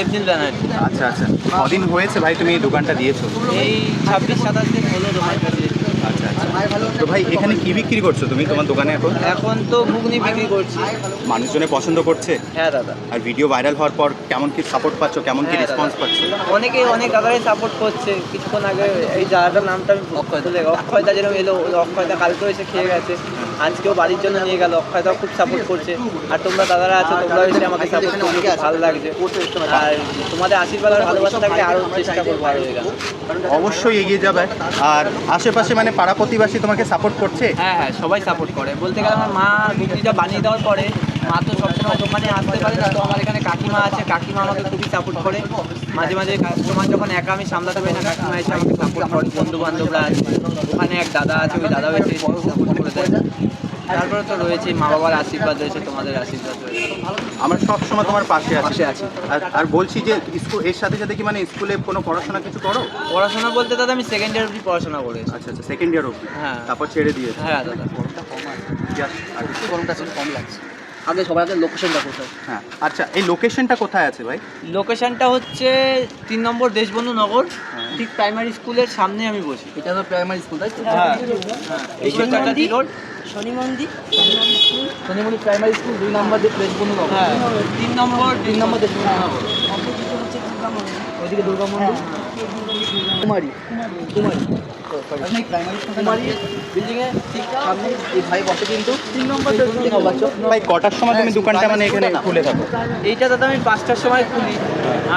দেবনীল ব্যানার্জি। আচ্ছা আচ্ছা। কদিন হয়েছে ভাই তুমি এই দোকানটা দিয়েছ? এই ছাব্বিশ সাতাশ দিন হলো তোমার কাছে আচ্ছা আচ্ছা তো ভাই এখানে কি বিক্রি করছ তুমি তোমার দোকানে এখন? এখন তো ঘুগনি বিক্রি করছি। মানুষজনে পছন্দ করছে? হ্যাঁ দাদা। আর ভিডিও ভাইরাল হওয়ার পর কেমন কি সাপোর্ট পাচ্ছ কেমন কি হ্যাঁ, রেসপন্স দাদা। পাচ্ছ? অনেকে অনেক দাদারাই সাপোর্ট করছে। কিছুক্ষণ আগে এই দাদাটার নামটা আমি অক্ষয়তা অক্ষয়তা যেরকম এলো ওই অক্ষয়তা কালকে এসে খেয়ে গেছে। আজকেও বাড়ির জন্য নিয়ে গেল অক্ষয়তাও খুব সাপোর্ট করছে। আর তোমরা দাদারা আছো তোমরা এসে আমাকে সাপোর্ট করছ খুব ভালো লাগছে। আর তোমাদের আশীর্বাদ আর ভালোবাসা থাকলে আরও চেষ্টা করব আরও অবশ্যই এগিয়ে যাবে। আর আশেপাশে মানে পাড়া প্রতিবাসী তোমাকে সাপোর্ট করছে? হ্যাঁ হ্যাঁ সবাই সাপোর্ট করে। বলতে গেলে আমার মা ঘুগনিটা বানিয়ে দেওয়ার পরে মা তো সবসময় দোকানে আসতে পারে না, তো আমার এখানে কাকিমা আছে, কাকিমা আমাকে খুবই সাপোর্ট করে। মাঝে মাঝে কাস্টমার যখন একা আমি সামলাতে পারি না, কাকিমা এসে আমাকে সাপোর্ট করে বন্ধু বান্ধবরা আছে, ওখানে এক দাদা আছে, ওই দাদাও এসে সাপোর্ট করে দেয়। তারপরে তো রয়েছে মা বাবার আশীর্বাদ রয়েছে তোমাদের আশীর্বাদ রয়েছে। আমরা সব সময় তোমার পাশে আছি। পাশে আছি। আর আর বলছি যে স্কুলের সাথে সাথে কি মানে স্কুলে কোনো পড়াশোনা কিছু করো? পড়াশোনা বলতে দাদা আমি সেকেন্ড ইয়ার অবধি পড়াশোনা করেছি। আচ্ছা আচ্ছা সেকেন্ড ইয়ার অবধি। হ্যাঁ। তারপর ছেড়ে দিয়ে হ্যাঁ দাদা। গরমটা ছিল কম লাগছে। আগে সবার আগে লোকেশনটা কোথায় হ্যাঁ আচ্ছা এই লোকেশনটা কোথায় আছে ভাই? লোকেশনটা হচ্ছে তিন নম্বর দেশবন্ধু নগর। ঠিক প্রাইমারি স্কুলের সামনে আমি বসি। এটা হলো প্রাইমারি স্কুল তাই তো? হ্যাঁ। এই যে চাটাতি রোড শনি মন্দির শনি মন্দির প্রাইমারি স্কুল দুই নম্বর দিয়ে প্লেস বন্ধু হ্যাঁ। তিন নম্বর তিন নম্বর দেশ ওইদিকে দুর্গা মন্দির কুমারী। কুমারী। ভাই বসে কিন্তু। ভাই কটার সময় তুমি দোকানটা মানে এখানে খুলে থাকো? এইটা দাদা আমি পাঁচটার সময় খুলি।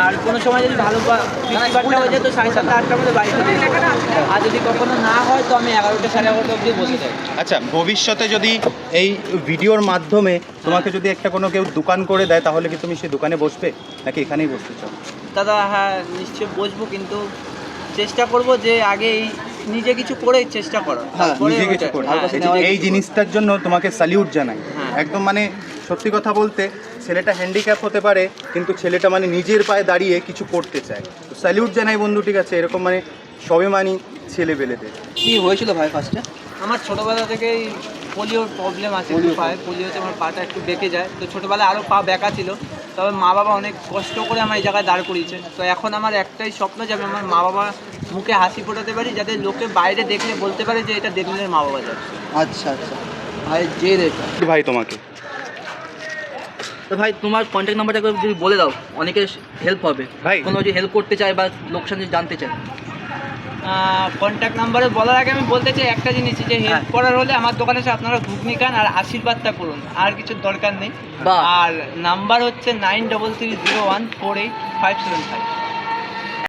আর কোনো সময় যদি ভালো বা- হয়ে যায় তো সাড়ে সাতটা আটটার মধ্যে বাড়ি চলে যাই। আর যদি কখনো না হয় তো আমি এগারোটা সাড়ে এগারোটা অবধি বসে যাই। আচ্ছা ভবিষ্যতে যদি এই ভিডিওর মাধ্যমে তোমাকে যদি একটা কোনো কেউ দোকান করে দেয় তাহলে কি তুমি সেই দোকানে বসবে? নাকি এখানেই বসতে চাও? দাদা হ্যাঁ নিশ্চয়ই বসবো কিন্তু চেষ্টা করব যে আগে এই নিজে কিছু করে চেষ্টা করো। হ্যাঁ, নিজে কিছু করে। হ্যাঁ, এই জিনিসটার জন্য তোমাকে স্যালিউট জানাই। হ্যাঁ। একদম মানে সত্যি কথা বলতে ছেলেটা হ্যান্ডিক্যাপ হতে পারে কিন্তু ছেলেটা মানে নিজের পায়ে দাঁড়িয়ে কিছু করতে চায়। তো স্যালিউট জানাই বন্ধু ঠিক আছে? এরকম মানে সবে মানি ছেলে বেলেতে কি হয়েছিল ভাই ফার্স্টে আমার ছোটোবেলা থেকেই পোলিওর প্রবলেম আছে পায়ে পোলিওতে আমার পাটা একটু বেঁকে যায়। তো ছোটোবেলায় আরও পা বেঁকা ছিল। তবে মা বাবা অনেক কষ্ট করে আমার এই জায়গায় দাঁড় করিয়েছে। তো এখন আমার একটাই স্বপ্ন যে আমি আমার মা বাবা মুখে হাসি ফোটাতে পারি যাতে লোকে বাইরে দেখলে বলতে পারে যে এটা দেখলেন মা বাবা যাচ্ছে। আচ্ছা আচ্ছা। ভাই যে রেখা। ভাই তোমাকে? তো ভাই তোমার কন্ট্যাক্ট নাম্বারটা যদি বলে দাও অনেকের হেল্প হবে ভাই। কোনো যদি হেল্প করতে চায় বা লোকসান যদি জানতে চায়। কন্ট্যাক্ট নাম্বারে বলার আগে আমি বলতে চাই একটা জিনিস যে হেল্প হ্যাঁ। করার হলে আমার দোকানে এসে আপনারা ঘুগনি খান আর আশীর্বাদটা করুন আর কিছু দরকার নেই। আর নাম্বার হচ্ছে nine double three zero one four eight five seven five